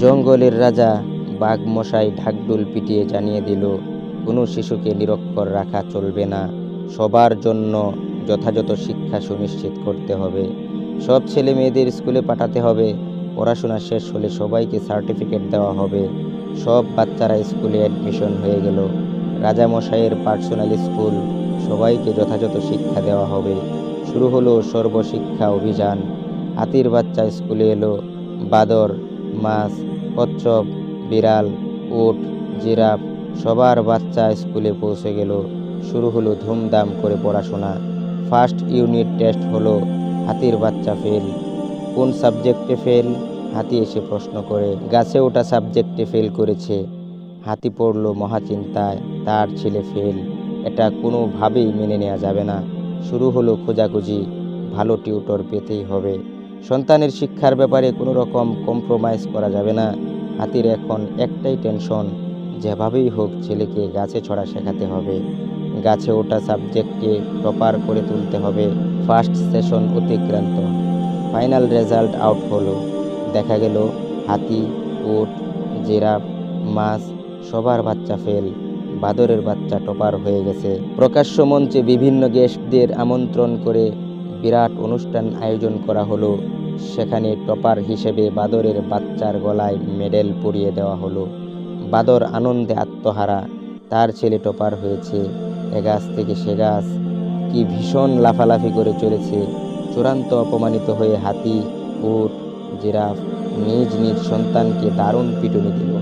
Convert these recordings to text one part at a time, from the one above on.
জঙ্গলের রাজা বাঘ মশাই ঢাকডুল পিটিয়ে জানিয়ে দিল, কোনো শিশুকে নিরক্ষর রাখা চলবে না। সবার জন্য যথাযথ শিক্ষা সুনিশ্চিত করতে হবে। সব ছেলে মেয়েদের স্কুলে পাঠাতে হবে। পড়াশোনা শেষ হলে সবাইকে সার্টিফিকেট দেওয়া হবে। সব বাচ্চারা স্কুলে অ্যাডমিশন হয়ে গেল। রাজামশাইয়ের পার্সোনাল স্কুল, সবাইকে যথাযথ শিক্ষা দেওয়া হবে। শুরু হলো সর্বশিক্ষা অভিযান। হাতির বাচ্চা স্কুলে এলো। বাদর মাছ, কচ্ছপ, বিড়াল, উট, জিরাফ সবার বাচ্চা স্কুলে পৌঁছে গেল। শুরু হলো ধুমধাম করে পড়াশোনা। ফার্স্ট ইউনিট টেস্ট হলো, হাতির বাচ্চা ফেল। কোন সাবজেক্টে ফেল? হাতি এসে প্রশ্ন করে, গাছে ওটা সাবজেক্টে ফেল করেছে। হাতি পড়ল মহাচিন্তায়, তার ছেলে ফেল। এটা কোনোভাবেই মেনে নেওয়া যাবে না। শুরু হলো খোঁজাখুঁজি, ভালো টিউটর পেতেই হবে। সন্তানের শিক্ষার ব্যাপারে কোনো রকম কম্প্রোমাইজ করা যাবে না। হাতির এখন একটাই টেনশন যেভাবেই হোক ছেলেকে গাছে ছড়া শেখাতে হবে। গাছে ওঠা সাবজেক্টকে প্রপার করে তুলতে হবে। ফার্স্ট সেশন অতিক্রান্ত। ফাইনাল রেজাল্ট আউট হলো। দেখা গেল হাতি, উট, জিরাফ, মাছ, সবার বাচ্চা ফেল বাদরের বাচ্চা টপার হয়ে গেছে। প্রকাশ্য মঞ্চে বিভিন্ন গেস্টদের আমন্ত্রণ করে বিরাট অনুষ্ঠান আয়োজন করা হলো। সেখানে টপার হিসেবে বাদরের বাচ্চার গলায় মেডেল পরিয়ে দেওয়া হলো। বাদর আনন্দে আত্মহারা। তার ছেলে টপার হয়েছে। এ গাছ থেকে সে গাছ কি ভীষণ লাফালাফি করে চলেছে। চূড়ান্ত অপমানিত হয়ে হাতি, উট, জিরাফ নিজ নিজ সন্তানকে দারুণ পিটুনি দিল।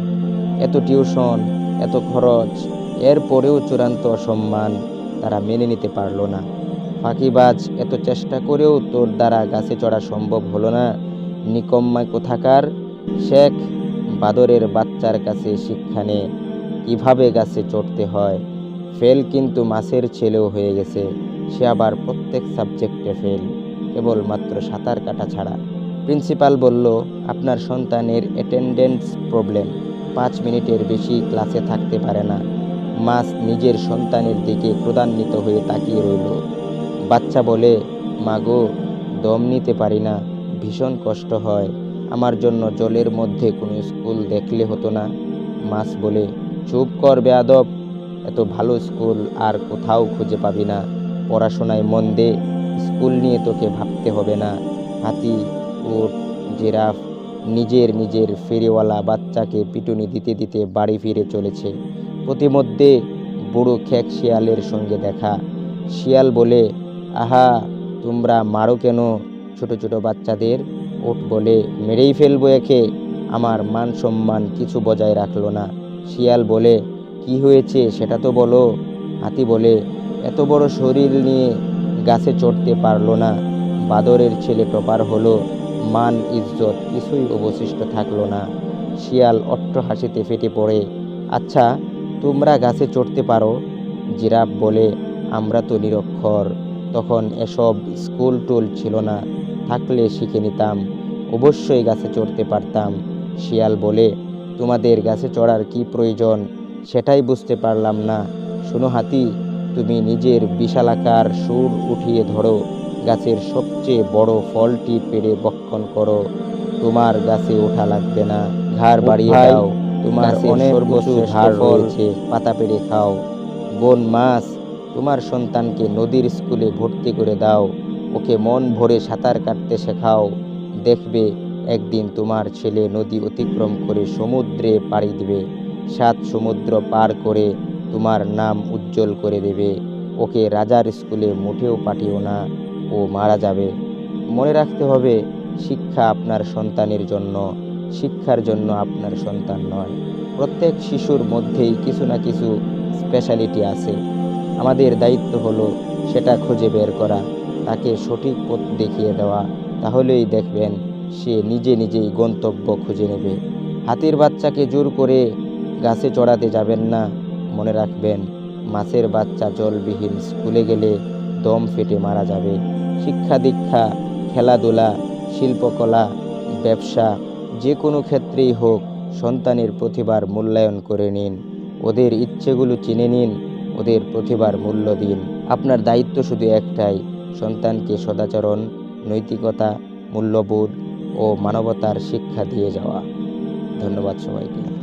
এত টিউশন, এত খরচ এরপরেও চূড়ান্ত অসম্মান তারা মেনে নিতে পারল না। ফাঁকিবাজ, এত চেষ্টা করেও তোর দ্বারা গাছে চড়া সম্ভব হলো না। নিকম্মা কোথাকার? শেখ বাদরের বাচ্চার কাছে শিক্ষা নে, কীভাবে গাছে চড়তে হয়? ফেল কিন্তু মাছের ছেলেও হয়ে গেছে, সে আবার প্রত্যেক সাবজেক্টে ফেল, কেবলমাত্র সাঁতার কাটা ছাড়া। প্রিন্সিপাল বলল, আপনার সন্তানের অ্যাটেন্ডেন্স প্রবলেম পাঁচ মিনিটের বেশি ক্লাসে থাকতে পারে না। মাস নিজের সন্তানের দিকে ক্রোধান্বিত হয়ে তাকিয়ে রইল। বাচ্চা বলে, মাগো, দম নিতে পারি না, ভীষণ কষ্ট হয়। আমার জন্য জলের মধ্যে কোনো স্কুল দেখলে হতো না। মাস বলে, চুপ কর বেয়াদব এত ভালো স্কুল আর কোথাও খুঁজে পাবি না। পড়াশোনায় মন দে, স্কুল নিয়ে তোকে ভাবতে হবে না। হাতি, উট, জিরাফ, নিজের নিজের ফেরিওয়ালা বাচ্চাকে পিটুনি দিতে দিতে বাড়ি ফিরে চলেছে। প্রতিমধ্যে বুড়ো খেক শিয়ালের সঙ্গে দেখা। শিয়াল বলে আহা, তোমরা মারো কেন? ছোট ছোট বাচ্চাদের ওট বলে মেরেই ফেলব একে। আমার মান সম্মান কিছু বজায় রাখল না। শিয়াল বলে, কি হয়েছে সেটা তো বলো। হাতি বলে, এত বড় শরীর নিয়ে গাছে চড়তে পারল না। বাদরের ছেলে টপার হলো, মান, ইজ্জত কিছুই অবশিষ্ট থাকল না। শিয়াল অট্ট হাসিতে ফেটে পড়ে আচ্ছা তোমরা গাছে চড়তে পারো? জিরাফ বলে, আমরা তো নিরক্ষর। তখন এসব স্কুল টুল ছিল না। থাকলে শিখে নিতাম। অবশ্যই গাছে চড়তে পারতাম শিয়াল বলে। তোমাদের গাছে চড়ার কি প্রয়োজন সেটাই বুঝতে পারলাম না। শোনো হাতি তুমি নিজের বিশালাকার সুর উঠিয়ে ধরো। গাছের সবচেয়ে বড় ফলটি পেড়ে বক্ষণ করো। তোমার গাছে ওঠা লাগবে না। ঘাড় বাড়িয়ে দাও। তোমার অনেক সর্বোচ্চ ঘাড় রয়েছে পাতা পেরে খাও। বন মাছ তোমার সন্তানকে নদীর স্কুলে ভর্তি করে দাও। ওকে মন ভরে সাঁতার কাটতে শেখাও। দেখবে একদিন তোমার ছেলে নদী অতিক্রম করে সমুদ্রে পাড়ি দেবে। সাত সমুদ্র পার করে তোমার নাম উজ্জ্বল করে দেবে। ওকে রাজার স্কুলে মুঠেও পাঠিও না। ও মারা যাবে। মনে রাখতে হবে, শিক্ষা আপনার সন্তানের জন্য। শিক্ষার জন্য আপনার সন্তান নয়। প্রত্যেক শিশুর মধ্যেই কিছু না কিছু স্পেশালিটি আছে। আমাদের দায়িত্ব হলো সেটা খুঁজে বের করা, তাকে সঠিক পথ দেখিয়ে দেওয়া। তাহলেই দেখবেন সে নিজে নিজেই গন্তব্য খুঁজে নেবে। হাতির বাচ্চাকে জোর করে গাছে চড়াতে যাবেন না, মনে রাখবেন মাছের বাচ্চা জলবিহীন স্কুলে গেলে দম ফেটে মারা যাবে। শিক্ষা দীক্ষা, খেলাধুলা, শিল্পকলা, ব্যবসা, যে কোনো ক্ষেত্রেই হোক, সন্তানের প্রতিভার মূল্যায়ন করে নিন। ওদের ইচ্ছেগুলো চিনে নিন ওদের প্রতিভার মূল্য দিন। আপনার দায়িত্ব শুধু একটাই, সন্তানকে সদাচরণ, নৈতিকতা, মূল্যবোধ ও মানবতার শিক্ষা দিয়ে যাওয়া। ধন্যবাদ সবাইকে।